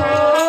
Oh.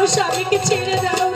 আমার স্বামীকে ছেড়ে দাও।